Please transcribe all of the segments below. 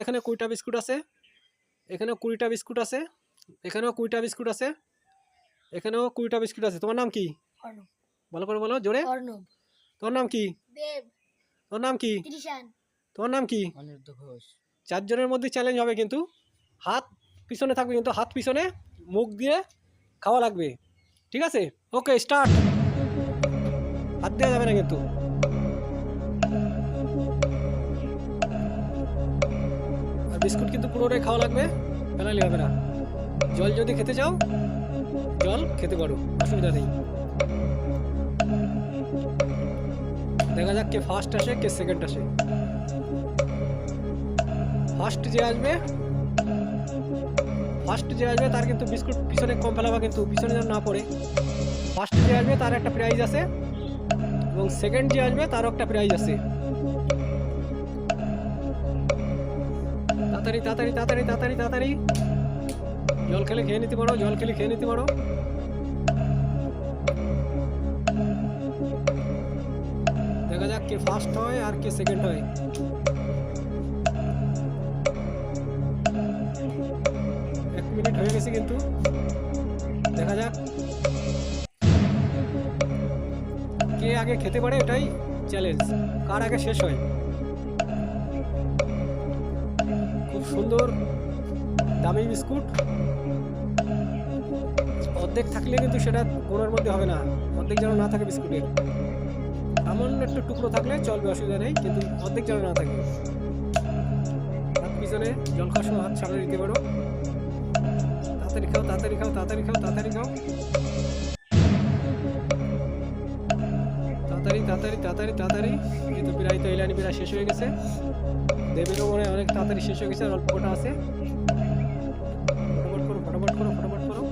এখানে কুড়িটা বিস্কুট আছে এখানেও কুড়িটা বিস্কুট আছে এখানেও কুড়িটা বিস্কুট আছে এখানেও কুড়িটা বিস্কুট আছে। তোমার নাম কি? অর্ণব। ভালো করে বলো জোরে। তোমার নাম কি? দেব। তোমার নাম কি? তোমার নাম কি? চারজনের মধ্যে চ্যালেঞ্জ হবে কিন্তু। হাত পিছনে থাকবে কিন্তু হাত পিছনে মুখ দিয়ে খাওয়া লাগবে। ঠিক আছে? ওকে স্টার্ট হাত দেওয়া যাবে না কিন্তু। বিস্কুট কিন্তু পুরোটাই খাওয়া লাগবে। ফেলালি হবে না। জল যদি খেতে চাও, জল খেতে পারো, অসুবিধা নেই। দেখা যাক কে ফার্স্ট আসে, কে সেকেন্ড আসে। ফার্স্ট যে আসবে ফার্স্ট যে আসবে তার কিন্তু বিস্কুট পিছনে কম ফেলাবা কিন্তু পিছনে যেন না পড়ে। ফার্স্ট যে আসবে তার একটা প্রাইজ আছে, এবং সেকেন্ড যে আসবে তারও একটা প্রাইজ আছে। তাড়াতাড়ি তাড়াতাড়ি তাড়াতাড়ি তাড়াতাড়ি তাড়াতাড়ি। জল খেলে খেয়ে নিতে পারো, জল খেলে খেয়ে নিতে পারো। দেখা যাক কে ফার্স্ট হয় আর কে সেকেন্ড হয়। এক মিনিট হয়ে গেছে কিন্তু। দেখা যাক। কে আগে খেতে পারে এটাই চ্যালেঞ্জ কার আগে শেষ হয়? সুন্দর, দামি বিস্কুট। অর্ধেক থাকলে কিন্তু সেটা কোনোর মধ্যে হবে না। অর্ধেক যেন না থাকে বিস্কুটের। সামান্য একটু টুকরো থাকলে চলবে, অসুবিধা নেই, কিন্তু অর্ধেক যেন না থাকে। পিছনে জল খাওয়ার সময় হাত সামনে দিতে পারো। তাড়াতাড়ি খাও তাড়াতাড়ি খাও তাড়াতাড়ি খাও তাড়াতাড়ি খাও। তাড়াতাড়ি তাড়াতাড়ি তাড়াতাড়ি। তাড়াতাড়ি এই তো প্রায় তো এলানি প্রায় শেষ হয়ে গেছে। দেবেরও মনে অনেক তাড়াতাড়ি শেষ হয়ে গেছে অল্প কটা আছে। ফটাফট করো ফটাফট করো ফটাফট করো।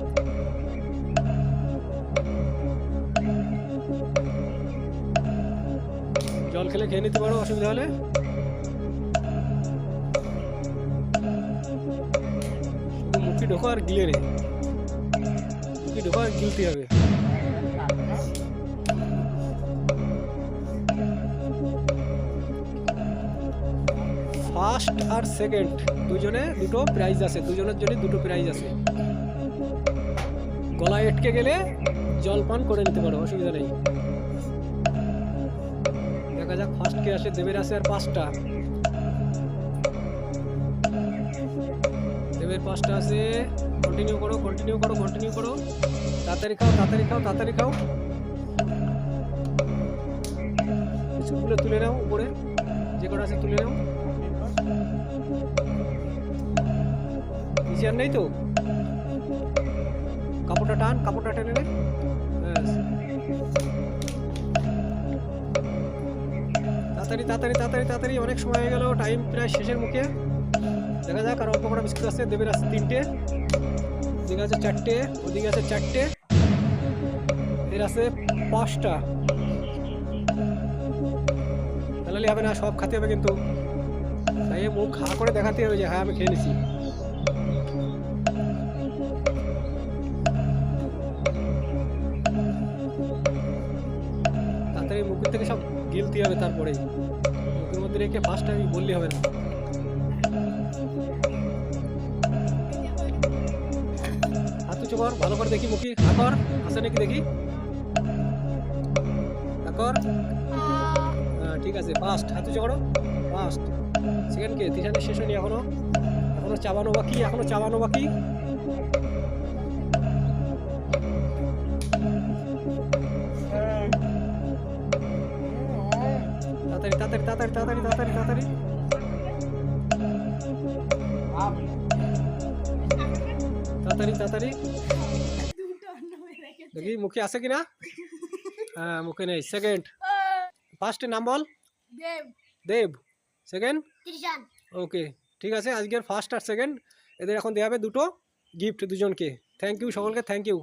জল খেলে খেয়ে নিতে পারো, অসুবিধা হলে। শুধু মুখে ঢোকো আর গিলে রে। মুখে ঢোকো আর গিলতে হবে। ফার্স্ট আর সেকেন্ড দুজনে দুটো প্রাইজ আছে, দুজনের জন্য দুটো প্রাইজ আছে। গলায় আটকে গেলে জল পান করে নিতে পারো, অসুবিধা নেই। দেখা যাক ফার্স্ট কে আসে, দেবের আছে আর পাঁচটা। দেবের পাঁচটা আছে কন্টিনিউ করো কন্টিনিউ করো কন্টিনিউ করো। তাড়াতাড়ি খাও তাড়াতাড়ি খাও তাড়াতাড়ি খাও। বিস্কুটগুলো তুলে নাও উপরে। যে কটা আছে তুলে নাও। নিচে আর নেই তো? কাপড়টা টান, কাপড়টা টেনে নে। তাড়াতাড়ি তাড়াতাড়ি তাড়াতাড়ি তাড়াতাড়ি, অনেক সময় হয়ে গেল টাইম প্রায় শেষের মুখে। দেখা যাক, আর অল্প কটা বিস্কুট আছে, দেবের আছে তিনটে। ওদিকে আছে চারটে, ওদিকে আছে চারটে। এর আছে পাঁচটা। তাহলে হবে না, সব খাতে হবে কিন্তু। তাই মুখ খা করে দেখাতে হবে যে হ্যাঁ আমি খেয়ে নিছি। গিলতে হবে তারপরে। মুখের মধ্যে রেখে ফার্স্ট আমি বললে হবে না। হাত উঁচু কর, ভালো করে দেখি মুখি। হা কর আসে নাকি দেখি? কর হ্যাঁ ঠিক আছে ফার্স্ট হাত উঁচু করো। ফার্স্ট সেকেন্ড কে তিনখানে শেষ হয়নি এখনও। এখনও চাবানো বাকি, এখনও চাবানো বাকি। তাড়াতাড়ি তাড়াতাড়ি তাড়াতাড়ি তাড়াতাড়ি তাড়াতাড়ি তাড়াতাড়ি। তাড়াতাড়ি তাড়াতাড়ি। দেখি মুখে আছে কিনা? হ্যাঁ মুখে নেই। সেকেন্ড ফার্স্টের নাম বল? দেব। সেকেন্ড ওকে ঠিক আছে আজকের ফার্স্ট আর সেকেন্ড এদের এখন দেওয়া হবে দুটো গিফট দুজনকে। থ্যাংক ইউ সকলকে থ্যাংক ইউ